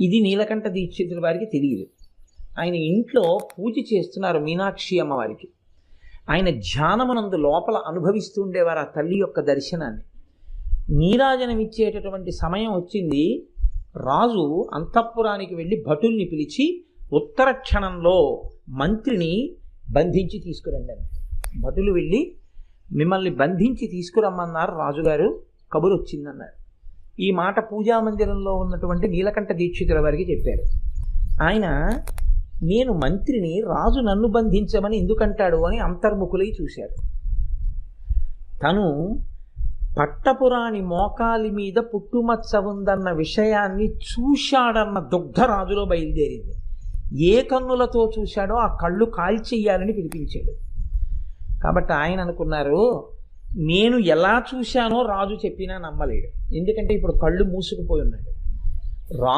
ఇది నీలకంఠ దీక్షితుల వారికి తెలియదు. ఆయన ఇంట్లో పూజ చేస్తున్నారు మీనాక్షి అమ్మవారికి. ఆయన ధ్యానమునందు లోపల అనుభవిస్తూ ఉండేవారు ఆ తల్లి యొక్క దర్శనాన్ని. నీరాజనం ఇచ్చేటటువంటి సమయం వచ్చింది. రాజు అంతఃపురానికి వెళ్ళి భటుల్ని పిలిచి ఉత్తర క్షణంలో మంత్రిని బంధించి తీసుకురండి భటులు వెళ్ళి మిమ్మల్ని బంధించి తీసుకురమ్మన్నారు రాజుగారు కబురు వచ్చిందన్నారు ఈ మాట పూజా మందిరంలో ఉన్నటువంటి నీలకంఠ దీక్షితుల వారికి చెప్పారు. ఆయన నేను మంత్రిని రాజు నన్ను బంధించమని ఎందుకంటాడు అని అంతర్ముఖులై చూశారు. తను పట్టపురాణి మోకాలి మీద పుట్టుమచ్చ ఉందన్న విషయాన్ని చూశాడన్న దుగ్ధ రాజులో బయలుదేరింది. ఏ కన్నులతో చూశాడో ఆ కళ్ళు కాల్చెయ్యాలని పిలిపించాడు. కాబట్టి ఆయన అనుకున్నారు నేను ఎలా చూశానో రాజు చెప్పినా నమ్మలేడు. ఎందుకంటే ఇప్పుడు కళ్ళు మూసుకుపోయి ఉన్నాడు. రా